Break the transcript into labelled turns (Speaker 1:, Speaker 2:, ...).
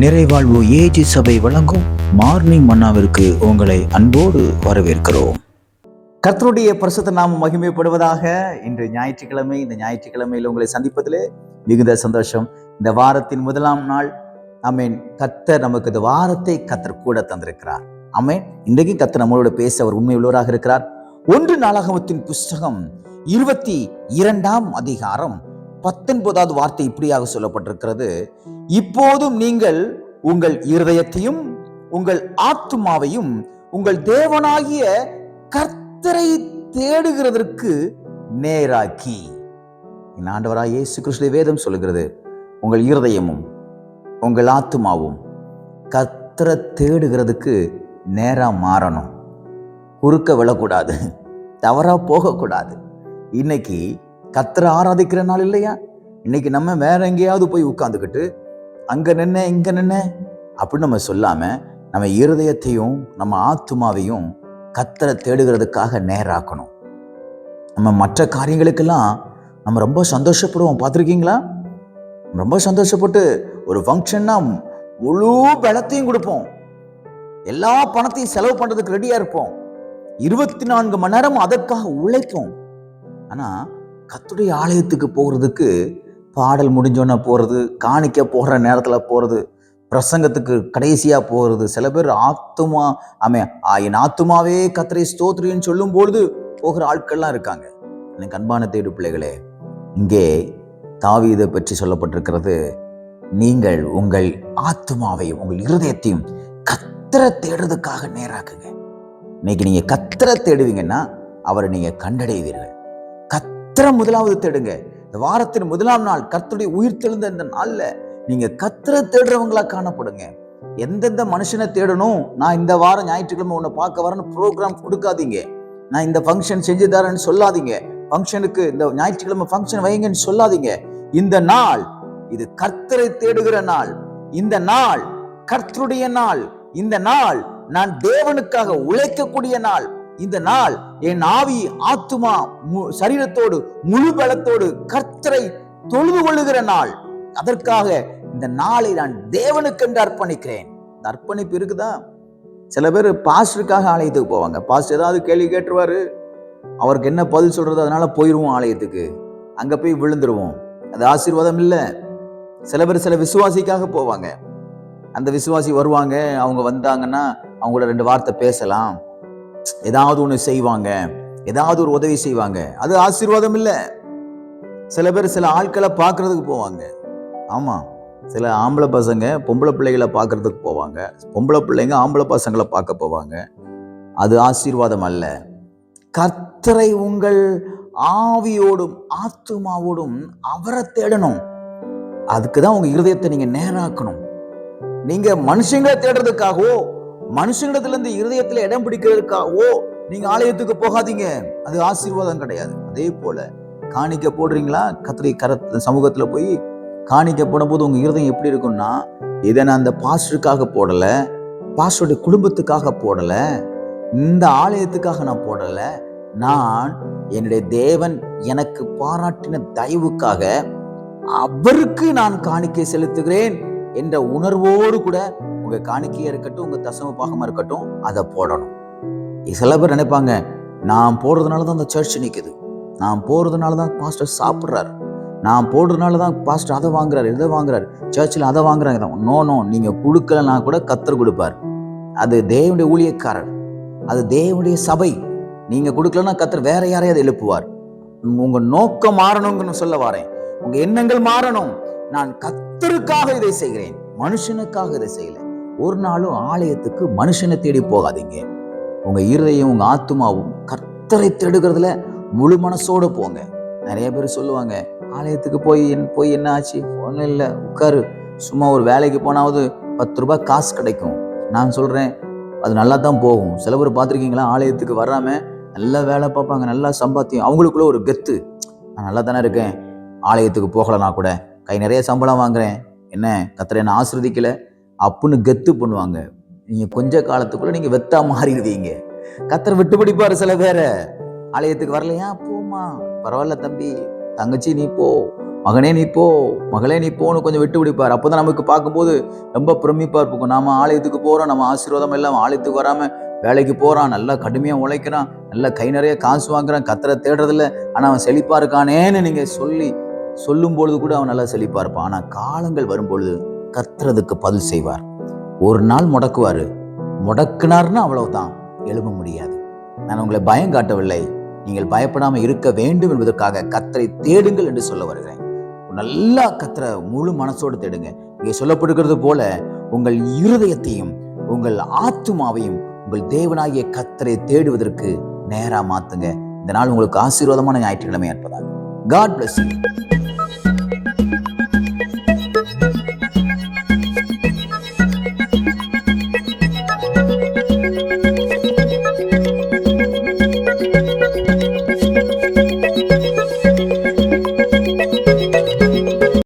Speaker 1: நிறைவாழ்வு AG சபை வழங்கும் morning மன்னாவிற்கு உங்களை அன்போடு வரவேற்கிறோம். கர்த்தருடைய பரிசுத்த நாம மகிமைப்படுவதாக இன்று ஞாயிற்றுக்கிழமை இந்த ஞாயிற்றுக்கிழமையில் உங்களை சந்திப்பதிலே மிகுந்த சந்தோஷம். இந்த வாரத்தின் முதலாம் நாள் அமேன் கத்தர் நமக்கு இந்த வாரத்தை கத்தர் கூட தந்திருக்கிறார். அமேன் இன்றைக்கு கத்தர் நம்மளோட பேச அவர் உண்மை உள்ளவராக இருக்கிறார். ஒன்று நாளாகமத்தின் புஸ்தகம் இருபத்தி இரண்டாம் அதிகாரம் பத்தொன்பதாவது வார்த்தை இப்படியாக சொல்லப்பட்டிருக்கிறது. இப்போதும் நீங்கள் உங்கள் இருதயத்தையும் உங்கள் ஆத்துமாவையும் உங்கள் தேவனாகிய கர்த்தரை தேடுகிறதற்கு நேராக்கி. என் ஆண்டவராய் இயேசு கிருஷ்ண வேதம் சொல்லுகிறது. உங்கள் இருதயமும் உங்கள் ஆத்துமாவும் கர்த்தரை தேடுகிறதுக்கு நேராக மாறணும். குறுக்க விழக்கூடாது. தவறாக போகக்கூடாது. இன்னைக்கு கத்தரை ஆராதிக்கிற நாள் இல்லையா? இன்னைக்கு நம்ம வேற எங்கேயாவது போய் உட்காந்துக்கிட்டு அங்கே நின்ன இங்கே நின்ன அப்படின்னு நம்ம சொல்லாமல் நம்ம இருதயத்தையும் நம்ம ஆத்துமாவையும் கத்தரை தேடுகிறதுக்காக நேராக்கணும். நம்ம மற்ற காரியங்களுக்கெல்லாம் நம்ம ரொம்ப சந்தோஷப்படுவோம். பார்த்துருக்கீங்களா? ரொம்ப சந்தோஷப்பட்டு ஒரு ஃபங்க்ஷன்னா முழு பலத்தையும் கொடுப்போம். எல்லா பணத்தையும் செலவு பண்ணுறதுக்கு ரெடியாக இருப்போம். இருபத்தி நான்கு மணி நேரம் அதற்காக உழைக்கும் ஆனால் கத்துடைய ஆலயத்துக்கு போகிறதுக்கு பாடல் முடிஞ்சோன்னே போகிறது காணிக்க போகிற நேரத்தில் போகிறது பிரசங்கத்துக்கு கடைசியாக போகிறது சில பேர் ஆத்துமா ஆமே என் ஆத்துமாவே கத்திரை ஸ்தோத்ரின்னு சொல்லும் பொழுது போகிற ஆட்கள்லாம் இருக்காங்க. எனக்கு அன்பான தேடு பிள்ளைகளே இங்கே தாவீதை பற்றி சொல்லப்பட்டிருக்கிறது. நீங்கள் உங்கள் ஆத்துமாவையும் உங்கள் இருதயத்தையும் கத்தரை தேடுறதுக்காக நேராக்குங்க. இன்னைக்கு நீங்கள் கத்தரை தேடுவீங்கன்னா அவரை நீங்கள் கண்டடைவீர்கள். கத்திர முதலாவது தேடுங்க. இந்த வாரத்தின் முதலாம் நாள் கர்த்தருடைய உயிர் தெழுந்த இந்த நாளில் நீங்கள் கத்தரை தேடுறவங்களா காணப்படுங்க. எந்தெந்த மனுஷனை தேடணும்? நான் இந்த வாரம் ஞாயிற்றுக்கிழமை உன்னை பார்க்க வரேன்னு ப்ரோக்ராம் கொடுக்காதீங்க. நான் இந்த ஃபங்க்ஷன் செஞ்சு தரேன்னு சொல்லாதீங்க. ஃபங்க்ஷனுக்கு இந்த ஞாயிற்றுக்கிழமை ஃபங்க்ஷன் வைங்கன்னு சொல்லாதீங்க. இந்த நாள் இது கர்த்தரை தேடுகிற நாள். இந்த நாள் கர்த்தருடைய நாள். இந்த நாள் நான் தேவனுக்காக உழைக்கக்கூடிய நாள். இந்த நாள் என் ஆவி ஆத்துமா மு- சரீரத்தோடு முழு பலத்தோடு கர்த்தரை தொழுது கொள்ளுகிற நாள். அதற்காக இந்த நாளை நான் தேவனுக்கென்று அர்ப்பணிக்கிறேன். இந்த அர்ப்பணிப்பு இருக்குதா? சில பேர் பாஸ்டருக்காக ஆலயத்துக்கு போவாங்க. பாஸ்டர் ஏதாவது கேள்வி கேட்டுருவாரு. அவருக்கு என்ன பதில் சொல்றது? அதனால போயிடுவோம் ஆலயத்துக்கு. அங்க போய் விழுந்துருவோம். அது ஆசீர்வாதம் இல்லை. சில பேர் சில விசுவாசிக்காக போவாங்க. அந்த விசுவாசி வருவாங்க. அவங்க வந்தாங்கன்னா அவங்களோட ரெண்டு வார்த்தை பேசலாம். ஏதாவது ஒன்று செய்வாங்க. ஏதாவது ஒரு உதவி செய்வாங்க. அது ஆசீர்வாதம் இல்லை. சில பேர் சில ஆட்களை பார்க்கறதுக்கு போவாங்க. ஆமாம் சில ஆம்பளை பசங்க பொம்பளை பிள்ளைகளை பார்க்கறதுக்கு போவாங்க. பொம்பளை பிள்ளைங்க ஆம்பளை பசங்களை பார்க்க போவாங்க. அது ஆசீர்வாதம் அல்ல. கர்த்தரை உங்கள் ஆவியோடும் ஆத்துமாவோடும் அவரை தேடணும். அதுக்கு தான் உங்கள் இருதயத்தை நீங்கள் நேராக்கணும். நீங்கள் மனுஷங்களை தேடுறதுக்காகவோ மனுஷங்களிடத்துல இருதயத்தில் இருதயத்துல இடம் ஓ நீங்க ஆலயத்துக்கு போகாதீங்க. அது ஆசீர்வாதம் கிடையாது. அதே போல காணிக்க போடுறீங்களா? கத்திரி கர சமூகத்துல போய் காணிக்க போடும்போது உங்க இருதயம் எப்படி இருக்கும்னா இதை நான் அந்த பாஸ்டருக்காக போடல பாஸ்டருடைய குடும்பத்துக்காக போடல இந்த ஆலயத்துக்காக நான் போடல நான் என்னுடைய தேவன் எனக்கு பாராட்டின தயவுக்காக அவருக்கு நான் காணிக்கை செலுத்துகிறேன் என்ற உணர்வோடு கூட உங்கள் காணிக்கையாக இருக்கட்டும் உங்கள் தசம பாகமாக இருக்கட்டும் அதை போடணும். சில பேர் நினைப்பாங்க நான் போடுறதுனால தான் அந்த சர்ச் நிற்குது நான் போடுறதுனால தான் பாஸ்டர் சாப்பிட்றாரு. நான் போடுறதுனால தான் பாஸ்டர் அதை வாங்குறாரு இதை வாங்குறாரு. சர்ச்சில் அதை வாங்குறாங்க. நோ நோ நீங்கள் கொடுக்கலன்னா கூட கத்தர் கொடுப்பார். அது தேவனுடைய ஊழியக்காரர். அது தேவனுடைய சபை. நீங்கள் கொடுக்கலன்னா கத்தர் வேற யாரையாவது எழுப்புவார். உங்கள் நோக்கம் மாறணுங்கன்னு சொல்ல வரேன். உங்கள் எண்ணங்கள் மாறணும். நான் கத்தருக்காக இதை செய்கிறேன். மனுஷனுக்காக இதை செய்யலை. ஒரு நாளும் ஆலயத்துக்கு மனுஷனை தேடி போகாதீங்க. உங்க இருதயம் உங்க ஆத்துமாவும் கர்த்தரை தேடுகிறதுல முழு மனசோடு போங்க. நிறைய பேர் சொல்லுவாங்க ஆலயத்துக்கு போய் என் போய் என்ன ஆச்சு? ஒன்றும் இல்லை உட்காரு. சும்மா ஒரு வேலைக்கு போனாவது பத்து ரூபாய் காசு கிடைக்கும். நான் சொல்கிறேன் அது நல்லா தான் போகும். சில பேர் பார்த்துருக்கீங்களா? ஆலயத்துக்கு வராமல் நல்லா வேலை பார்ப்பாங்க நல்லா சம்பாத்தியம். அவங்களுக்குள்ள ஒரு கெத்து. நான் நல்லா தானே இருக்கேன். ஆலயத்துக்கு போகலனா கூட. கை நிறைய சம்பளம் வாங்குறேன். என்ன? கத்திர என்ன ஆசிர்வதிக்கல. அப்புன்னு கெத்து பண்ணுவாங்க. நீங்கள் கொஞ்ச காலத்துக்குள்ளே நீங்கள் வெத்தா மாறிடுவீங்க. கத்தர் விட்டு பிடிப்பார் சில பேரை. ஆலயத்துக்கு வரலையா? போமா பரவாயில்ல தம்பி. தங்கச்சி நீ போ. மகனே நீ போ. மகளே நீ போன்னு கொஞ்சம் விட்டு பிடிப்பார் அப்போ தான் நமக்கு பார்க்கும்போது ரொம்ப பிரமிப்பாக இருக்கும். நாம ஆலயத்துக்கு போகிறோம் நம்ம ஆசீர்வாதம் எல்லாம் ஆலயத்துக்கு வராமல் வேலைக்கு போகிறான் நல்லா கடுமையாக உழைக்கிறான். நல்லா கை நிறைய காசு வாங்குறான். கத்தரை தேடுறதில்ல. ஆனால் அவன் செழிப்பாக இருக்கானேன்னு நீங்கள் சொல்லி சொல்லும் பொழுது கூட அவன் நல்லா செழிப்பாக இருப்பான். ஆனால் காலங்கள் வரும்பொழுது கத்துறதுக்கு பதில் செய்வார். ஒரு நாள் முடக்குவார். முடக்குனார்னு அவ்வளவுதான். எழும்ப முடியாது. நான் உங்களை பயம் காட்டவில்லை. நீங்கள் பயப்படாமல் இருக்க வேண்டும் என்பதற்காக கத்தரை தேடுங்கள் என்று சொல்ல வருகிறேன். நல்லா கத்தரை முழு மனசோடு தேடுங்க. இங்கே சொல்லப்படுகிறது போல உங்கள் இருதயத்தையும் உங்கள் ஆத்துமாவையும் உங்கள் தேவனாகிய கத்தரை தேடுவதற்கு நேரா மாத்துங்க. இந்த நாள் உங்களுக்கு ஆசீர்வாதமான ஞாயிற்றுக்கிழமை ஏற்பதாக காட் பிளஸ் யூ